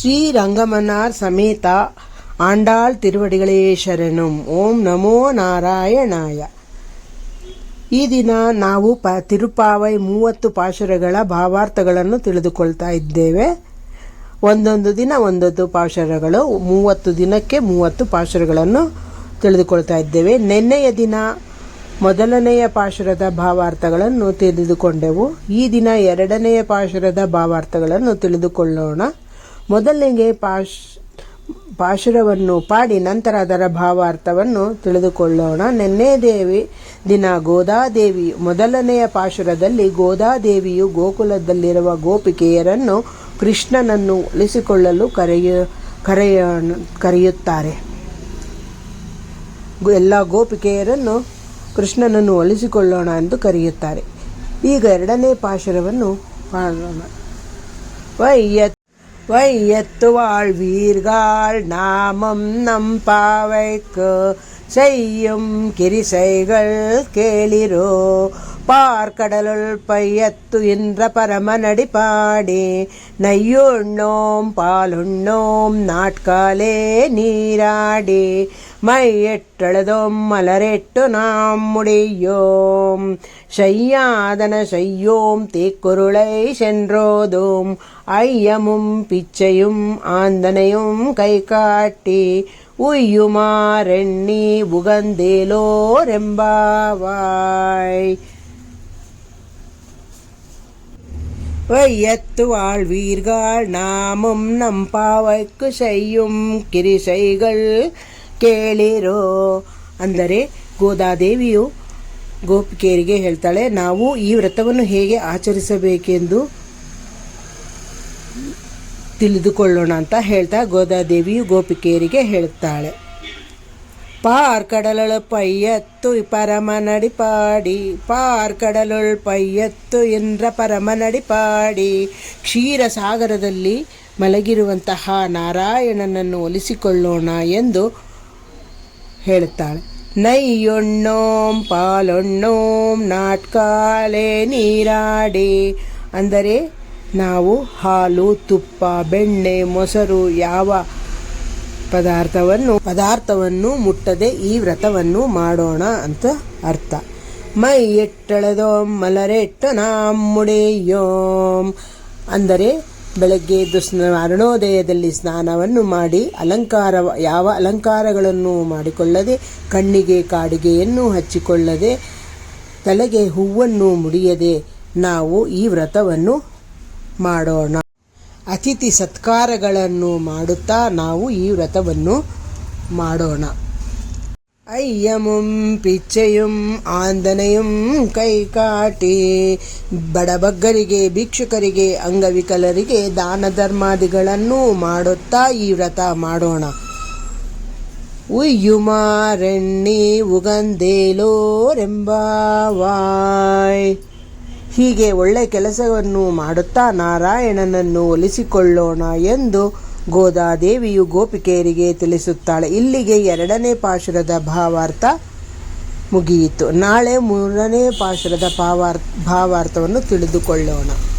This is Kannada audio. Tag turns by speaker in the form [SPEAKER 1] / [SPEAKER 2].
[SPEAKER 1] ಶ್ರೀರಂಗಮನ್ನಾರ್ ಸಮೇತ ಆಂಡಾಳ್ ತಿರುವಡಿಗಳೇ ಶರಣಂ. ಓಂ ನಮೋ ನಾರಾಯಣಾಯ. ಈ ದಿನ ನಾವು ಪ ತಿರುಪಾವೈ ಮೂವತ್ತು ಪಾಶುರಗಳ ಭಾವಾರ್ಥಗಳನ್ನು ತಿಳಿದುಕೊಳ್ತಾ ಇದ್ದೇವೆ. ಒಂದೊಂದು ದಿನ ಒಂದೊಂದು ಪಾಶುರಗಳು, ಮೂವತ್ತು ದಿನಕ್ಕೆ ಮೂವತ್ತು ಪಾಶುರಗಳನ್ನು ತಿಳಿದುಕೊಳ್ತಾ ಇದ್ದೇವೆ. ನಿನ್ನೆಯ ದಿನ ಮೊದಲನೆಯ ಪಾಶುರದ ಭಾವಾರ್ಥಗಳನ್ನು ತಿಳಿದುಕೊಂಡೆವು. ಈ ದಿನ ಎರಡನೆಯ ಪಾಶುರದ ಭಾವಾರ್ಥಗಳನ್ನು ತಿಳಿದುಕೊಳ್ಳೋಣ. ಮೊದಲನೆಗೆ ಪಾಶ್, ಪಾಶುರವನ್ನು ಪಾಡಿ ನಂತರ ಅದರ ಭಾವಾರ್ಥವನ್ನು ತಿಳಿದುಕೊಳ್ಳೋಣ. ನಿನ್ನೆ ದೇವಿ ದಿನ ಗೋದಾದೇವಿ ಮೊದಲನೆಯ ಪಾಶುರದಲ್ಲಿ ಗೋದಾದೇವಿಯು ಗೋಕುಲದಲ್ಲಿರುವ ಗೋಪಿಕೆಯರನ್ನು ಕೃಷ್ಣನನ್ನು ಉಳಿಸಿಕೊಳ್ಳಲು ಕರೆಯ ಕರೆಯ ಕರೆಯುತ್ತಾರೆ. ಎಲ್ಲ ಗೋಪಿಕೆಯರನ್ನು ಕೃಷ್ಣನನ್ನು ಒಲಿಸಿಕೊಳ್ಳೋಣ ಎಂದು ಕರೆಯುತ್ತಾರೆ. ಈಗ ಎರಡನೇ ಪಾಶುರವನ್ನು ಮಾಡೋಣ ವೈಯತ್ வையத்து வாழ்வீர்கள் நாமம் நம் பாவைக்கு செய்யும் கிரிசைகள் கேளிரோ. பார்க்கடலுள் பையத்து என்ற பரமனடி பாடி. நையுண்ணோம் பாலுண்ணோம் நாட்காலே நீராடி. மையெட்டெழுதும் மலரெட்டு நாம் முடியோம். செய்யாதன செய்யோம் தீக்குருளை சென்றோதும். ஐயமும் பிச்சையும் ஆந்தனையும் கை காட்டி உய்யுமாரெண்ணி உகந்தேலோரெம்பாவாய் வையத்து வாழ்வீர்கள் நாமும் நம் பாவைக்கு செய்யும் ಕಿರಿಸೈಗಳು ಕೇಳಿರೋ ಅಂದರೆ ಗೋದಾದೇವಿಯು ಗೋಪಿಕೆಯರಿಗೆ ಹೇಳ್ತಾಳೆ ನಾವು ಈ ವ್ರತವನ್ನು ಹೇಗೆ ಆಚರಿಸಬೇಕೆಂದು ತಿಳಿದುಕೊಳ್ಳೋಣ ಅಂತ ಹೇಳ್ತಾ ಗೋದಾದೇವಿಯು ಗೋಪಿಕೆಯರಿಗೆ ಹೇಳ್ತಾಳೆ ಪಾರ್ ಕಡಲೊಳ ಪೈಯತ್ತು ಪರಮನಡಿ ಪಾಡಿ ಪಾರ್ ಕಡಲೊಳ್ ಪೈಯತ್ತು ಎಂದ್ರ ಪರಮನಡಿ ಪಾಡಿ ಕ್ಷೀರಸಾಗರದಲ್ಲಿ ಮಲಗಿರುವಂತಹ ನಾರಾಯಣನನ್ನು ಒಲಿಸಿಕೊಳ್ಳೋಣ ಎಂದು ಹೇಳುತ್ತಾಳೆ. ನೈಯೊಣ್ಣೋಂ ಪಾಲೊಣ್ಣೋಂ ನಾಟ್ಕಾಲೆ ನೀರಾಡಿ. ಅಂದರೆ ನಾವು ಹಾಲು, ತುಪ್ಪ, ಬೆಣ್ಣೆ, ಮೊಸರು, ಯಾವ ಪದಾರ್ಥವನ್ನು ಪದಾರ್ಥವನ್ನು ಮುಟ್ಟದೆ ಈ ವ್ರತವನ್ನು ಮಾಡೋಣ ಅಂತ ಅರ್ಥ. ಮೈ ಎಟ್ಟಳೆದೋ ಮಲರೆಟ್ಟ ನಾಂ ಮುಡಿಯೋಂ. ಅಂದರೆ ಬೆಳಗ್ಗೆ ಎದ್ದು ಸ್ನ, ಅರುಣೋದಯದಲ್ಲಿ ಸ್ನಾನವನ್ನು ಮಾಡಿ, ಅಲಂಕಾರ, ಯಾವ ಅಲಂಕಾರಗಳನ್ನು ಮಾಡಿಕೊಳ್ಳದೆ, ಕಣ್ಣಿಗೆ ಕಾಡಿಗೆಯನ್ನು ಹಚ್ಚಿಕೊಳ್ಳದೆ, ತಲೆಗೆ ಹೂವನ್ನು ಮುಡಿಯದೆ ನಾವು ಈ ವ್ರತವನ್ನು ಮಾಡೋಣ. ಅತಿಥಿ ಸತ್ಕಾರಗಳನ್ನು ಮಾಡುತ್ತಾ ನಾವು ಈ ವ್ರತವನ್ನು ಮಾಡೋಣ. ಅಯ್ಯಮುಂ ಪಿಚ್ಚೆಯುಂ ಆಂದನೆಯುಂ ಕೈಕಾಟಿ ಬಡಬಗ್ಗರಿಗೆ, ಭಿಕ್ಷುಕರಿಗೆ, ಅಂಗವಿಕಲರಿಗೆ ದಾನ ಧರ್ಮಾದಿಗಳನ್ನು ಮಾಡುತ್ತಾ ಈ ವ್ರತ ಮಾಡೋಣ. ಉಯ್ಯುಮಾರೆಣ್ಣಿ ಉಗಂದೇಲೋರೆಂಬಾವಾಯ್ ಹೀಗೆ ಒಳ್ಳೆ ಕೆಲಸವನ್ನು ಮಾಡುತ್ತಾ ನಾರಾಯಣನನ್ನು ಒಲಿಸಿಕೊಳ್ಳೋಣ ಎಂದು ಗೋದಾದೇವಿಯು ಗೋಪಿಕೆಯರಿಗೆ ತಿಳಿಸುತ್ತಾಳೆ. ಇಲ್ಲಿಗೆ ಎರಡನೇ ಪಾಶುರದ ಭಾವಾರ್ಥ ಮುಗಿಯಿತು. ನಾಳೆ ಮೂರನೇ ಪಾಶುರದ ಭಾವಾರ್ಥ ಭಾವಾರ್ಥವನ್ನು ತಿಳಿದುಕೊಳ್ಳೋಣ.